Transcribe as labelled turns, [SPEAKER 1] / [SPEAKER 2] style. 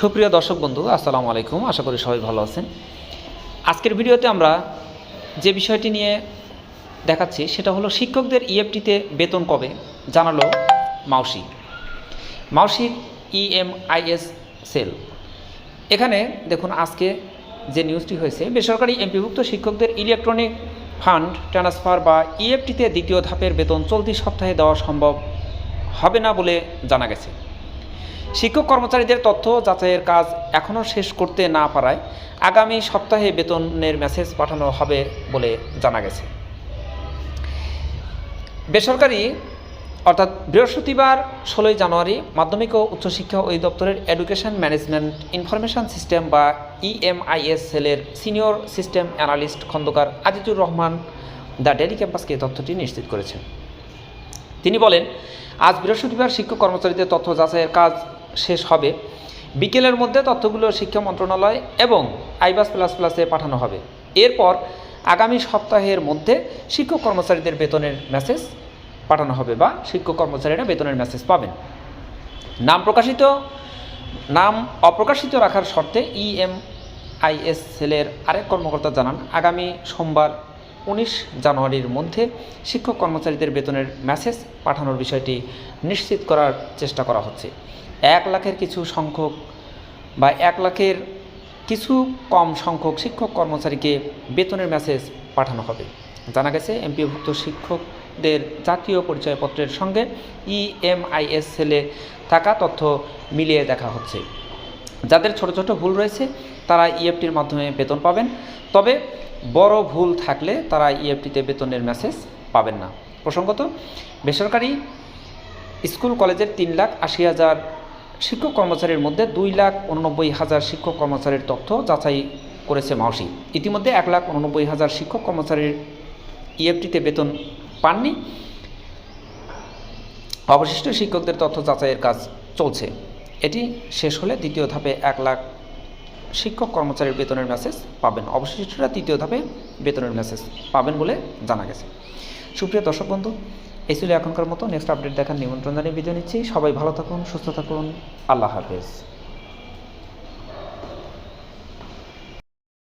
[SPEAKER 1] সুপ্রিয় দর্শক বন্ধু, আসসালামু আলাইকুম। আশা করি সবাই ভালো আছেন। আজকের ভিডিওতে আমরা যে বিষয়টি নিয়ে দেখাচ্ছি, সেটা হলো শিক্ষকদের ইএফটিতে বেতন কবে, জানালো মাউসি। মাউসির ইএমআইএস সেল। এখানে দেখুন, আজকে যে নিউজটি হয়েছে, বেসরকারি এমপিভুক্ত শিক্ষকদের ইলেকট্রনিক ফান্ড ট্রান্সফার বা ইএফটিতে দ্বিতীয় ধাপের বেতন চলতি সপ্তাহে দেওয়া সম্ভব হবে না বলে জানা গেছে। শিক্ষক কর্মচারীদের তথ্য যাচাইয়ের কাজ এখনও শেষ করতে না পারায় আগামী সপ্তাহে বেতনের মেসেজ পাঠানো হবে বলে জানা গেছে। বেসরকারি, অর্থাৎ বৃহস্পতিবার ষোলোই জানুয়ারি মাধ্যমিক ও উচ্চশিক্ষা অধিদপ্তরের এডুকেশন ম্যানেজমেন্ট ইনফরমেশন সিস্টেম বা ইএমআইএস সেলের senior system analyst Khandaker Azizur Rahman the daily ক্যাম্পাসকে তথ্যটি নিশ্চিত করেছেন। তিনি বলেন, আজ বৃহস্পতিবার শিক্ষক কর্মচারীদের তথ্য যাচাইয়ের কাজ শেষ হবে। বিকেলের মধ্যে তথ্যগুলো শিক্ষা মন্ত্রণালয় এবং আইবাস প্লাস প্লাসে পাঠানো হবে। এরপর আগামী সপ্তাহের মধ্যে শিক্ষক কর্মচারীদের বেতনের মেসেজ পাঠানো হবে বা শিক্ষক কর্মচারীরা বেতনের মেসেজ পাবেন। নাম প্রকাশিত, নাম অপ্রকাশিত রাখার শর্তে ইএমআইএস সেলের আরেক কর্মকর্তা জানান, আগামী সোমবার উনিশ জানুয়ারির মধ্যে শিক্ষক কর্মচারীদের বেতনের মেসেজ পাঠানোর বিষয়টি নিশ্চিত করার চেষ্টা করা হচ্ছে। এক লাখের কিছু সংখ্যক বা এক লাখের কিছু কম সংখ্যক শিক্ষক কর্মচারীকে বেতনের মেসেজ পাঠানো হবে। জানা গেছে এমপিভুক্ত শিক্ষকদের জাতীয় পরিচয়পত্রের সঙ্গে ইএমআইএস সেলে থাকা তথ্য মিলিয়ে দেখা হচ্ছে। যাদের ছোট ছোট ভুল রয়েছে, তারা ইএফটির মাধ্যমে বেতন পাবেন। তবে বড় ভুল থাকলে তারা ইএফটিতে বেতনের মেসেজ পাবেন না। প্রসঙ্গত, বেসরকারি স্কুল কলেজের তিন লাখ আশি হাজার শিক্ষক কর্মচারীর মধ্যে দুই লাখ উননব্বই হাজার শিক্ষক কর্মচারীর তথ্য যাচাই করেছে মাউসি। ইতিমধ্যে এক লাখ উননব্বই হাজার শিক্ষক কর্মচারীর ইএফটিতে বেতন পাননি। অবশিষ্ট শিক্ষকদের তথ্য যাচাইয়ের কাজ চলছে। এটি শেষ হলে দ্বিতীয় ধাপে এক লাখ শিক্ষক কর্মচারীর বেতনের মেসেজ পাবেন। অবশিষ্টরা তৃতীয় ধাপে বেতনের মেসেজ পাবেন বলে জানা গেছে। সুপ্রিয় দর্শক বন্ধু, এই ছিল এখনকার মতো। নেক্সট আপডেট দেখার নিমন্ত্রণ জানিয়ে বিদায় নিচ্ছি। সবাই ভালো থাকুন, সুস্থ থাকুন। আল্লাহ হাফেজ।